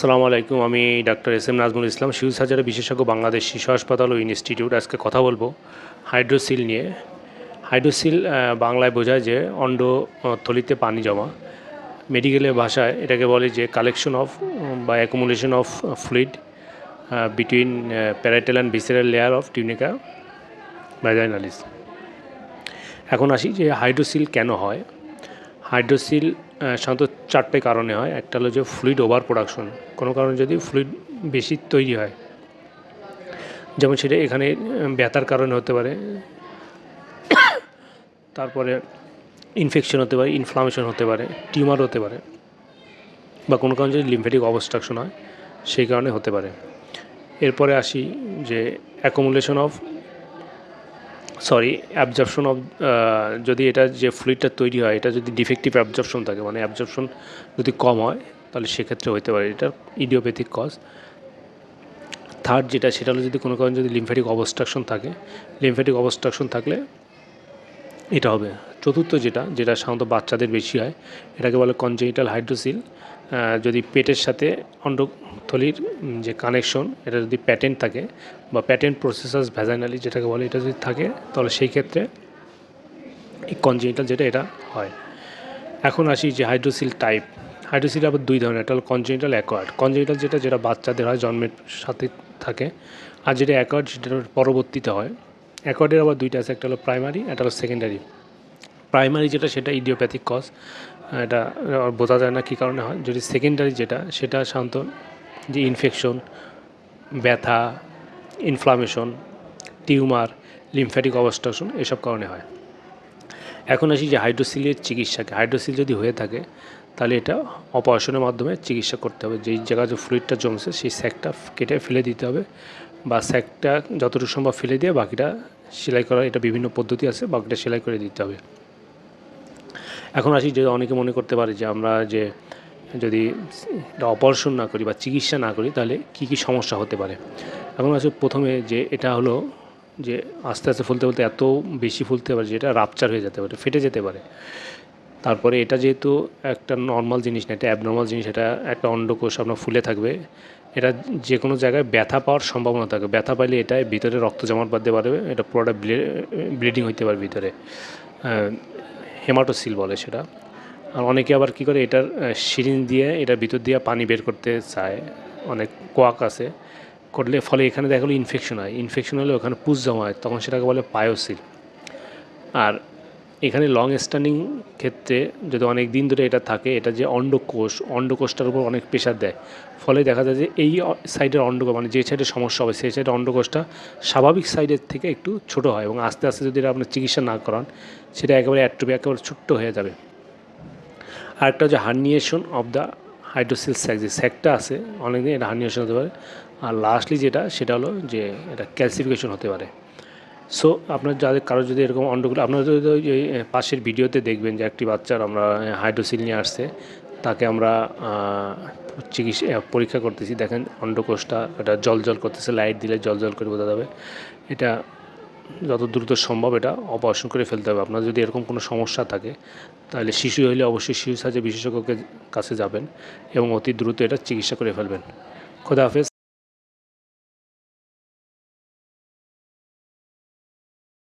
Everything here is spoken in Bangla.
আসসালামু আলাইকুম, আমি doctor S M Nazmul Islam শিশু সার্জারি বিশেষজ্ঞ, বাংলাদেশ শিশু হাসপাতাল ও ইনস্টিটিউট। আজকে কথা বলব হাইড্রোসিল নিয়ে। হাইড্রোসিল বাংলায় বোঝায় যে অন্ড থলিতে পানি জমা। মেডিকেলের ভাষায় এটাকে বলে যে কালেকশন অফ বা accumulation of fluid between parietal and visceral layer of tunica vaginalis. এখন আসি যে হাইড্রোসিল কেন হয়। হাইড্রোসিল সাধারণত চারটে কারণে হয়। একটা হলো যে ফ্লুইড ওভার প্রোডাকশন কোনো কারণে যদি ফ্লুইড বেশি তৈরি হয়। যেমন সেটা এখানে ব্যথার কারণে হতে পারে। তারপরে ইনফেকশন হতে পারে ইনফ্লামেশন হতে পারে টিউমার হতে পারে, বা কোনো কারণে যদি লিম্ফেটিক অবস্ট্রাকশন হয়, সেই কারণে হতে পারে। এরপরে আসি যে accumulation of sorry absorption of যদি এটা যে ফ্লুইডটা তৈরি হয়, এটা যদি ডিফেক্টিভ অ্যাবজর্পশন থাকে মানে অ্যাবজর্পশন যদি কম হয়, তাহলে সেক্ষেত্রে হতে পারে। এটা ইডিওপ্যাথিক কজ থার্ড যেটা, সেটা হলো যদি কোনো কারণে যদি লিম্ফ্যাটিক অবস্ট্রাকশন থাকে লিম্ফেটিক অবস্ট্রাকশন থাকলে এটা হবে। চতুর্থ যেটা যেটা সাধারণত বাচ্চাদের বেশি হয়, এটাকে বলে কনজেনিটাল হাইড্রোসিল যদি পেটের সাথে অন্ডথলির যে কানেকশন এটা যদি প্যাটেন্ট থাকে বা প্যাটেন্ট প্রসেসাস ভ্যাজাইনালি যেটাকে বলে, এটা যদি থাকে, তাহলে সেই ক্ষেত্রে এই কনজেনিটাল যেটা, এটা হয়। এখন আসি যে হাইড্রোসিল টাইপ হাইড্রোসিল আবার দুই ধরনের, একটা হলো কনজেনিটাল অ্যাকোয়ার্ড কনজেনিটাল যেটা যেটা বাচ্চাদের হয়, জন্মের সাথে থাকে, আর যেটা অ্যাকোয়ার্ড সেটা পরবর্তীতে হয়। অ্যাকোয়ার্ডের আবার দুইটা আছে, একটা হলো প্রাইমারি একটা হলো সেকেন্ডারি প্রাইমারি যেটা, সেটা ইডিওপ্যাথিক কজ এটা বোঝা যায় না কী কারণে হয়। যদি সেকেন্ডারি যেটা, সেটা সাধারণত যে ইনফেকশন ব্যথা ইনফ্লামেশন টিউমার লিমফ্যাটিক অবস্ট্রাকশন এসব কারণে হয়। এখন আসি যে হাইড্রোসিলের চিকিৎসাকে। হাইড্রোসিল যদি হয়ে থাকে, তাহলে এটা অপারেশনের মাধ্যমে চিকিৎসা করতে হবে। যেই জায়গায় যে ফ্লুইডটা জমছে, সেই স্যাকটা কেটে ফেলে দিতে হবে বা স্যাকটা যতটুকু সম্ভব ফেলে দিয়ে বাকিটা সেলাই করা। এটা বিভিন্ন পদ্ধতি আছে, বাকিটা সেলাই করে দিতে হবে। এখন আসি যে অনেকে মনে করতে পারে যে আমরা যে যদি অপারেশন না করি বা চিকিৎসা না করি, তাহলে কি কি সমস্যা হতে পারে? এখন আসলে প্রথমে যে এটা হলো যে আস্তে আস্তে ফুলতে ফুলতে এত বেশি ফুলতে পারে যে এটা রাপচার হয়ে যেতে পারে, ফেটে যেতে পারে। তারপরে এটা যেহেতু একটা নর্মাল জিনিস না, এটা অ্যাবনর্মাল জিনিস, এটা একটা অন্ডকোষ আপনার ফুলে থাকবে, এটা যে কোনো জায়গায় ব্যথা পাওয়ার সম্ভাবনা থাকে। ব্যথা পাইলে এটা ভিতরে রক্ত জমাট বাঁধতে পারবে, এটা পুরোটা ব্লিডিং হইতে পারে ভিতরে। হেমাটোসিল বলে সেটা। আর অনেকে আবার কি করে, এটার সিরিঞ্জ দিয়ে এটার ভিতর দিয়ে পানি বের করতে চায়। অনেক কোয়াক আছে। করলে, ফলে এখানে দেখা গেলো ইনফেকশন হয়। ইনফেকশন হলে ওখানে পুজ জমা হয়, তখন সেটাকে বলে পায়োসিল। আর এখানে লং স্ট্যান্ডিং ক্ষেত্রে যদি অনেক দিন ধরে এটা থাকে, এটা যে অন্ডকোষ, অন্ডকোষটার উপর অনেক প্রেশার দেয়। ফলে দেখা যায় যে এই সাইডের অন্ডকোষ মানে যে সাইডে সমস্যা হবে, সেই সাইডের অন্ডকোষটা স্বাভাবিক সাইডের থেকে একটু ছোট হয় এবং আস্তে আস্তে যদি এটা আপনার চিকিৎসা না করান, সেটা একেবারে অ্যাট্রোপি একেবারে ছোট্ট হয়ে যাবে। আরেকটা হচ্ছে herniation of the hydrocele sac যে স্যাকটা আছে, অনেকদিন এটা হার্নিয়েশন হতে পারে। আর লাস্টলি যেটা, সেটা হলো যে এটা ক্যালসিফিকেশন হতে পারে। সো আপনার যাদের কারও যদি এরকম অন্ডগুলো আপনারা যদি ওই পাশের ভিডিওতে দেখবেন যে একটি বাচ্চার আমরা হাইড্রোসিল নিয়ে আসছে। তাকে আমরা চিকিৎসা পরীক্ষা করতেছি। দেখেন, অন্ডকোষটা এটা জল জল করতেছে, লাইট দিলে জল জল করে বোঝা যাবে। এটা যত দ্রুত সম্ভব এটা অপারেশন করে ফেলতে হবে। আপনার যদি এরকম কোনো সমস্যা থাকে, তাহলে শিশু হলে অবশ্যই শিশু সাহায্যে বিশেষজ্ঞকে কাছে যাবেন এবং অতি দ্রুত এটা চিকিৎসা করে ফেলবেন। খোদা হাফেজ।